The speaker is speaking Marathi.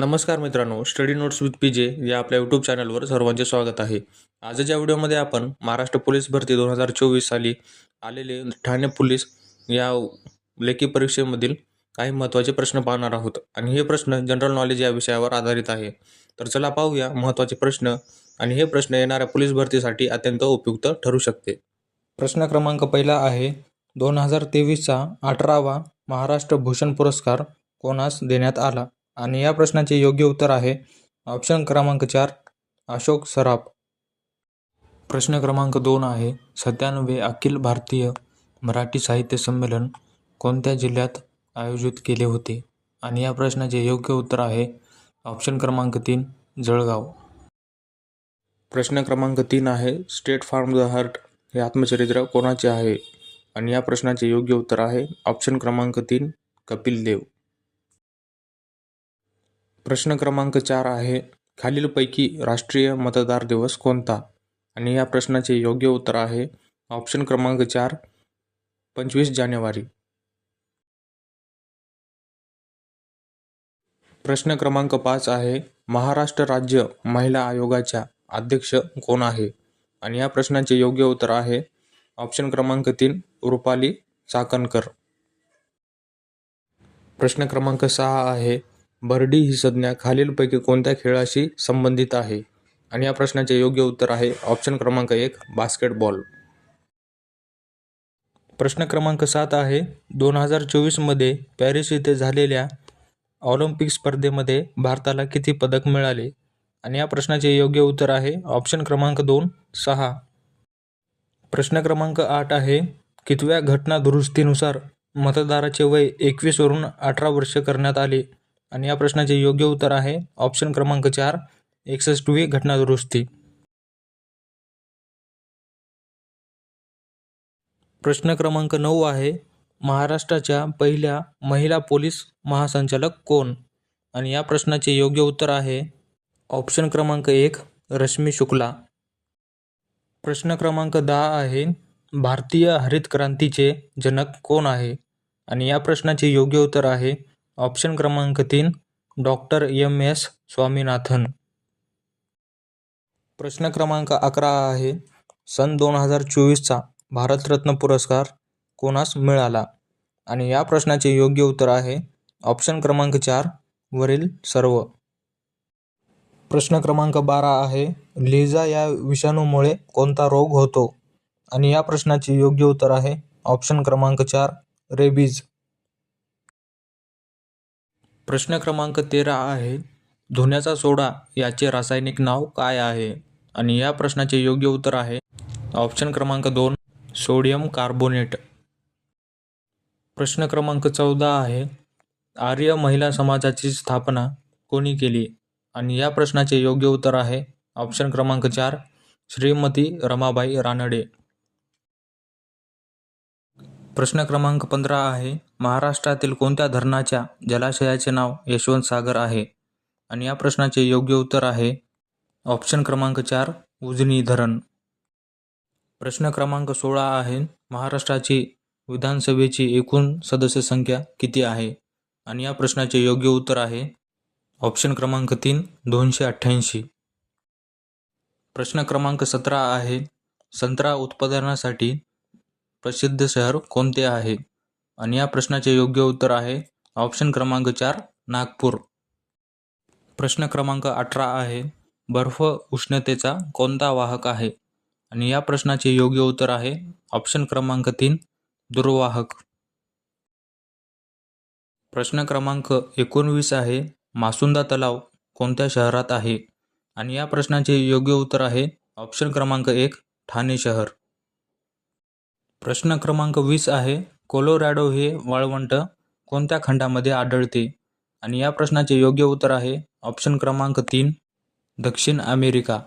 नमस्कार मित्रांनो स्टडी नोट्स विथ पी जे या आपल्या यूट्यूब चॅनलवर सर्वांचे स्वागत आहे. आजच्या व्हिडिओमध्ये आपण महाराष्ट्र पोलीस भरती दोन हजार चोवीस साली आलेले ठाणे पोलीस या लेखी परीक्षेमधील काही महत्त्वाचे प्रश्न पाहणार आहोत. आणि हे प्रश्न जनरल नॉलेज या विषयावर आधारित आहे. तर चला पाहूया महत्त्वाचे प्रश्न आणि हे प्रश्न येणाऱ्या पोलीस भरतीसाठी अत्यंत उपयुक्त ठरू शकते. प्रश्न क्रमांक पहिला आहे दोन हजार तेवीसचा अठरावा महाराष्ट्र भूषण पुरस्कार कोणास देण्यात आला? आणि या प्रश्नाचे योग्य उत्तर आहे ऑप्शन क्रमांक चार अशोक सराफ. प्रश्न क्रमांक दोन आहे सत्त्याण्णवे अखिल भारतीय मराठी साहित्य संमेलन कोणत्या जिल्ह्यात आयोजित केले होते? आणि या प्रश्नाचे योग्य उत्तर आहे ऑप्शन क्रमांक तीन जळगाव. प्रश्न क्रमांक तीन आहे स्टेट फार्म द हार्ट हे आत्मचरित्र कोणाचे आहे? आणि या प्रश्नाचे योग्य उत्तर आहे ऑप्शन क्रमांक तीन कपिल देव. प्रश्न क्रमांक चार आहे खालीलपैकी राष्ट्रीय मतदार दिवस कोणता? आणि या प्रश्नाचे योग्य उत्तर आहे ऑप्शन क्रमांक चार पंचवीस जानेवारी. प्रश्न क्रमांक पाच आहे महाराष्ट्र राज्य महिला आयोगाच्या अध्यक्ष कोण आहे? आणि या प्रश्नाचे योग्य उत्तर आहे ऑप्शन क्रमांक तीन रुपाली चाकणकर. प्रश्न क्रमांक सहा आहे बर्डी ही संज्ञा खालीलपैकी कोणत्या खेळाशी संबंधित आहे? आणि या प्रश्नाचे योग्य उत्तर आहे ऑप्शन क्रमांक एक बास्केटबॉल. प्रश्न क्रमांक सात आहे दोन हजार चोवीसमध्ये पॅरिस येथे झालेल्या ऑलिम्पिक स्पर्धेमध्ये भारताला किती पदक मिळाले? आणि या प्रश्नाचे योग्य उत्तर आहे ऑप्शन क्रमांक दोन सहा. प्रश्न क्रमांक आठ आहे कितव्या घटना दुरुस्तीनुसार मतदाराचे वय एकवीसवरून अठरा वर्ष करण्यात आले? आणि या प्रश्नाचे योग्य उत्तर आहे ऑप्शन क्रमांक चार एकसष्टवी घटना दुरुस्ती प्रश्न क्रमांक नऊ आहे महाराष्ट्राच्या पहिल्या महिला पोलीस महासंचालक कोण? आणि या प्रश्नाचे योग्य उत्तर आहे ऑप्शन क्रमांक एक रश्मी शुक्ला. प्रश्न क्रमांक दहा आहे भारतीय हरित क्रांतीचे जनक कोण आहे? आणि या प्रश्नाचे योग्य उत्तर आहे ऑप्शन क्रमांक तीन डॉक्टर एम एस स्वामीनाथन. प्रश्न क्रमांक अकरा आहे. सन दोन हजार चोवीसचा भारतरत्न पुरस्कार कोणास मिळाला? आणि या प्रश्नाचे योग्य उत्तर आहे. ऑप्शन क्रमांक चार वरील सर्व. प्रश्न क्रमांक बारा आहे. लिझा या विषाणूमुळे कोणता रोग होतो? आणि या प्रश्नाचे योग्य उत्तर आहे. ऑप्शन क्रमांक चार रेबीज. प्रश्न क्रमांक तेरा आहे धुण्याचा सोडा याचे रासायनिक नाव काय आहे? आणि या प्रश्नाचे योग्य उत्तर आहे ऑप्शन क्रमांक दोन सोडियम कार्बोनेट. प्रश्न क्रमांक चौदा आहे आर्य महिला समाजाची स्थापना कोणी केली? आणि या प्रश्नाचे योग्य उत्तर आहे ऑप्शन क्रमांक चार श्रीमती रमाबाई रानडे. प्रश्न क्रमांक पंधरा आहे महाराष्ट्रातील कोणत्या धरणाच्या जलाशयाचे नाव यशवंत सागर आहे? आणि या प्रश्नाचे योग्य उत्तर आहे ऑप्शन क्रमांक चार उजनी धरण. प्रश्न क्रमांक सोळा आहे महाराष्ट्राची विधानसभेची एकूण सदस्य संख्या किती आहे? आणि या प्रश्नाचे योग्य उत्तर आहे ऑप्शन क्रमांक तीन दोनशे अठ्ठ्याऐंशी. प्रश्न क्रमांक सतरा आहे संत्रा उत्पादनासाठी प्रसिद्ध शहर कोणते आहे? आणि या प्रश्नाचे योग्य उत्तर आहे ऑप्शन क्रमांक चार नागपूर. प्रश्न क्रमांक अठरा आहे बर्फ उष्णतेचा कोणता वाहक आहे? आणि या प्रश्नाचे योग्य उत्तर आहे ऑप्शन क्रमांक तीन दुर्वाहक. प्रश्न क्रमांक एकोणवीस आहे मासुंदा तलाव कोणत्या शहरात आहे? आणि या प्रश्नाचे योग्य उत्तर आहे ऑप्शन क्रमांक एक ठाणे शहर. प्रश्न क्रमांक वीस आहे कोलोरॅडो हे वाळवंट कोणत्या खंडामध्ये आढळते? आणि या प्रश्नाचे योग्य उत्तर आहे ऑप्शन क्रमांक तीन दक्षिण अमेरिका.